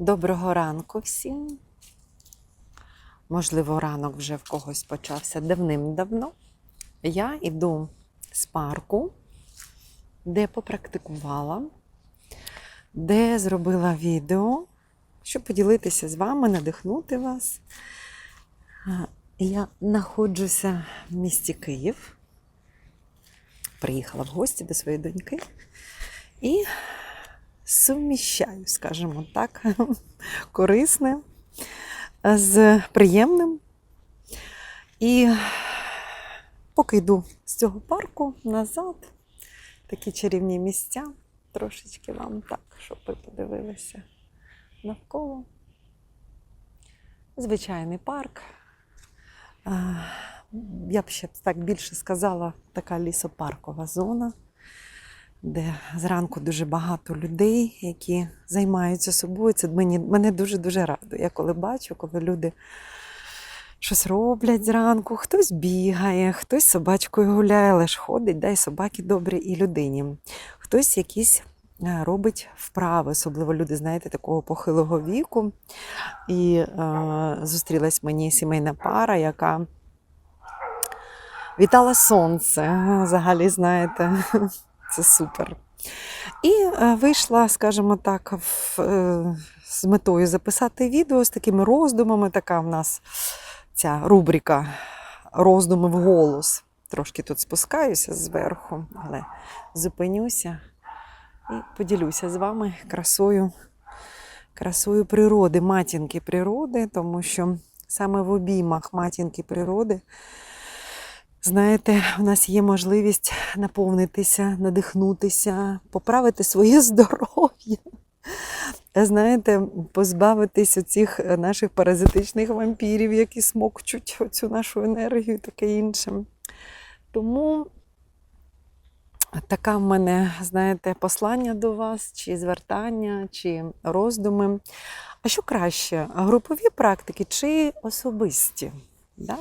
Доброго ранку всім. Можливо, ранок вже в когось почався давним-давно. Я йду з парку, де попрактикувала, де зробила відео, щоб поділитися з вами, надихнути вас. Я знаходжуся в місті Київ. Приїхала в гості до своєї доньки і суміщаю, скажімо так, корисне з приємним. І поки йду з цього парку назад, такі чарівні місця, трошечки вам так, щоб ви подивилися навколо. Звичайний парк. Я б ще так більше сказала, така лісопаркова зона де зранку дуже багато людей, які займаються собою. Це мені, мене дуже-дуже радує. Я коли бачу, коли люди щось роблять зранку, хтось бігає, хтось з собачкою гуляє, але ж ходить, дай собаки добрі і людині. Хтось якісь е, робить вправи, особливо люди, знаєте, такого похилого віку. І е, зустрілась мені сімейна пара, яка вітала сонце. Взагалі, знаєте, це супер. І е, вийшла, скажімо так, в, е, з метою записати відео з такими роздумами. Така в нас ця рубрика роздуми в голос. Трошки тут спускаюся зверху, але зупинюся і поділюся з вами красою, красою природи, матінки природи, тому що саме в обіймах матінки природи Знаєте, у нас є можливість наповнитися, надихнутися, поправити своє здоров'я. Знаєте, позбавитись оцих наших паразитичних вампірів, які смокчуть цю нашу енергію і таке інше. Тому така в мене, знаєте, послання до вас, чи звертання, чи роздуми. А що краще, групові практики чи особисті? Да?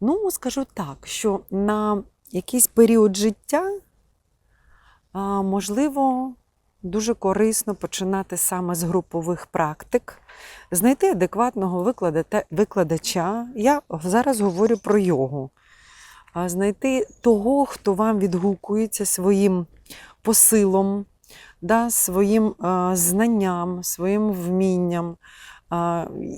Ну, скажу так, що на якийсь період життя, можливо, дуже корисно починати саме з групових практик, знайти адекватного викладача. Я зараз говорю про йогу. Знайти того, хто вам відгукується своїм посилом, да, своїм знанням, своїм вмінням.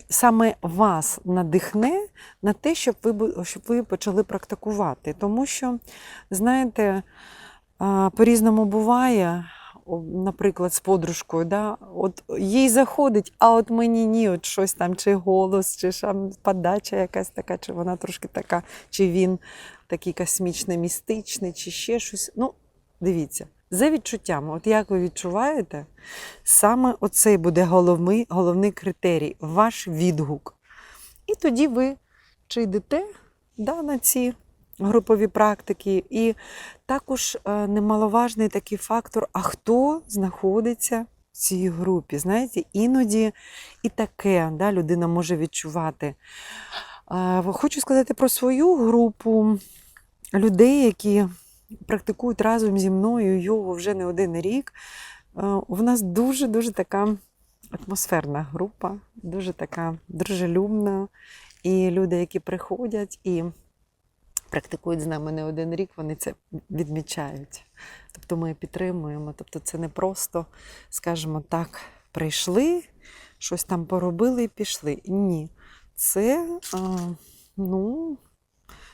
Саме вас надихне на те, щоб ви, щоб ви почали практикувати. Тому що, знаєте, по-різному буває, наприклад, з подружкою, да? от їй заходить, а от мені ні, от щось там, чи голос, чи там подача якась така, чи вона трошки така, чи він такий космічний, містичний, чи ще щось. Ну, дивіться, за відчуттями, от як ви відчуваєте, саме оцей буде головний, головний критерій, ваш відгук. І тоді ви чи йдете да, на ці групові практики. І також е, немаловажний такий фактор, а хто знаходиться в цій групі. Знаєте, іноді і таке да, людина може відчувати. Е, Хочу сказати про свою групу людей, які практикують разом зі мною йогу вже не один рік. Е, У нас дуже-дуже така атмосферна група, дуже така дружелюбна. І люди, які приходять і практикують з нами не один рік, вони це відмічають. Тобто ми підтримуємо. Тобто це не просто, скажімо так, прийшли, щось там поробили і пішли. Ні. Це, ну,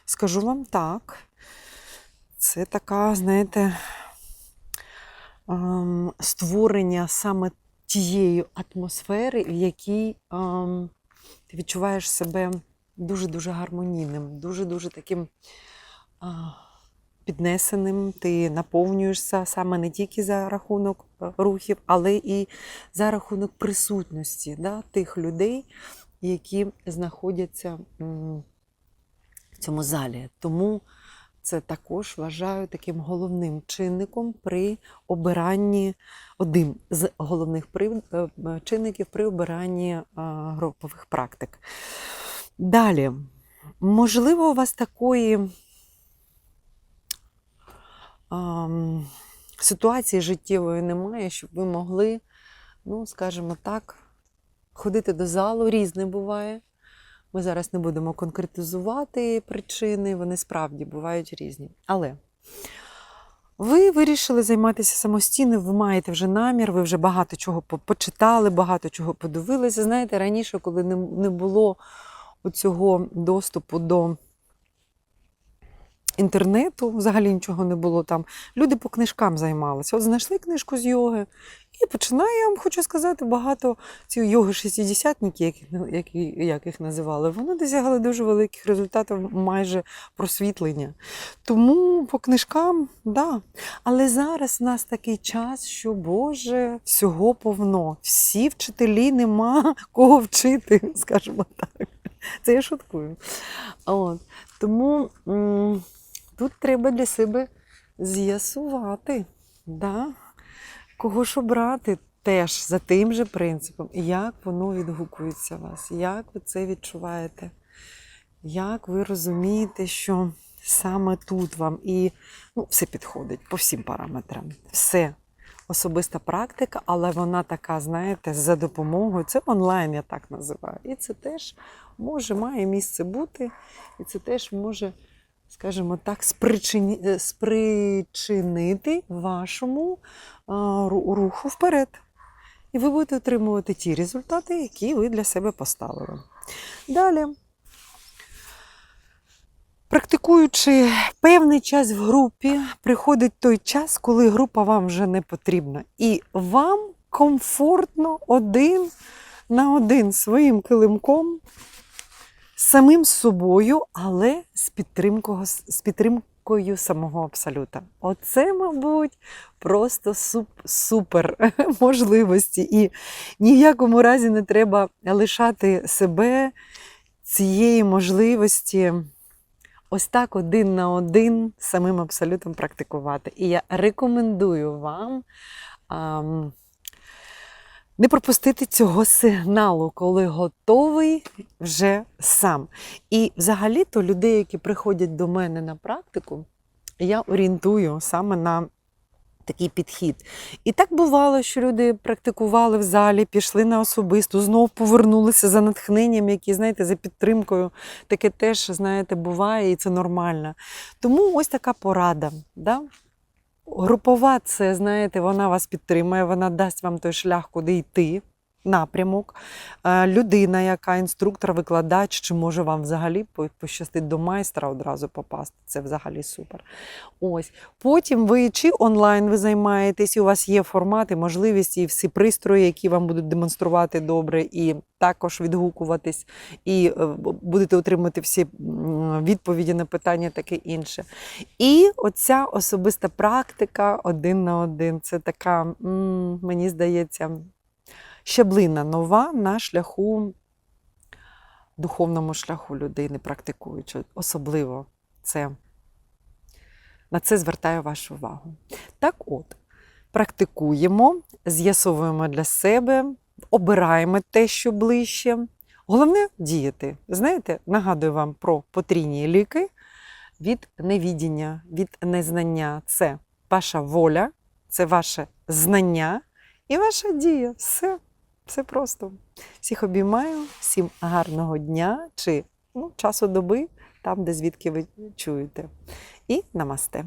скажу вам так, це така, знаєте, ем, створення саме тієї атмосфери, в якій ем, ти відчуваєш себе дуже-дуже гармонійним, дуже-дуже таким піднесеним. Ти наповнюєшся саме не тільки за рахунок е, рухів, але і за рахунок присутності да, тих людей, які знаходяться в цьому залі. Тому це також вважаю таким головним чинником при обиранні, одним з головних е, чинників при обиранні е, групових практик. Далі, можливо, у вас такої ситуації життєвої немає, щоб ви могли, ну, скажімо так, ходити до залу різне буває. Ми зараз не будемо конкретизувати причини, вони справді бувають різні. Але ви вирішили займатися самостійно, ви маєте вже намір, ви вже багато чого почитали, багато чого подивилися. Знаєте, раніше, коли не, було цього доступу до інтернету, взагалі нічого не було там. Люди по книжкам займалися. От знайшли книжку з йоги, і починає, я вам хочу сказати, багато ці йоги шістдесятники, які, які, як їх називали, вони досягали дуже великих результатів, майже просвітлення. Тому по книжкам, да. Але зараз в нас такий час, що Боже, всього повно. Всі вчителі нема кого вчити, скажімо так. Це я шуткую. От. Тому тут треба для себе з'ясувати, да? кого ж обрати теж за тим же принципом, як воно відгукується вас, як ви це відчуваєте, як ви розумієте, що саме тут вам і ну, все підходить по всім параметрам. Все. Особиста практика, але вона така, знаєте, за допомогою. Це онлайн, я так називаю. І це теж може, має місце бути, і це теж може, скажімо так, спричині- е, спричинити вашому руху вперед. І ви будете отримувати ті результати, які ви для себе поставили. Далі. Практикуючи певний час в групі, приходить той час, коли група вам вже не потрібна. І вам комфортно один на один своїм килимком, самим собою, але з підтримкою, з підтримкою самого абсолюта. Оце, мабуть, просто суп, супер можливості. І ні в якому разі не треба лишати себе цієї можливості ось так один на один самим абсолютом практикувати. І я рекомендую вам ам, не пропустити цього сигналу, коли готовий вже сам. І взагалі-то людей, які приходять до мене на практику, я орієнтую саме на такий підхід. І так бувало, що люди практикували в залі, пішли на особисту, знов повернулися за натхненням, які, знаєте, за підтримкою. Таке теж, знаєте, буває, і це нормально. Тому ось така порада. Да? Групова це, знаєте, вона вас підтримує, вона дасть вам той шлях, куди йти. Напрямок, Е, людина, яка інструктор, викладач, чи може вам взагалі по- пощастить до майстра одразу попасти. Це взагалі супер. Ось. Потім ви чи онлайн ви займаєтесь, і у вас є формат і можливість, і всі пристрої, які вам будуть демонструвати добре, і також відгукуватись, і е, будете отримати всі відповіді на питання, таке інше. І оця особиста практика один на один. Це така, мені здається, щаблина нова на шляху, духовному шляху людини, практикуючи. Особливо це на це звертаю вашу увагу. Так от, практикуємо, з'ясовуємо для себе, обираємо те, що ближче. Головне діяти. Знаєте, нагадую вам про потрійні ліки від невідіння, від незнання. Це ваша воля, це ваше знання і ваша дія. Все, все просто. Всіх обіймаю, всім гарного дня чи ну, часу доби, там, де звідки ви чуєте. І намасте.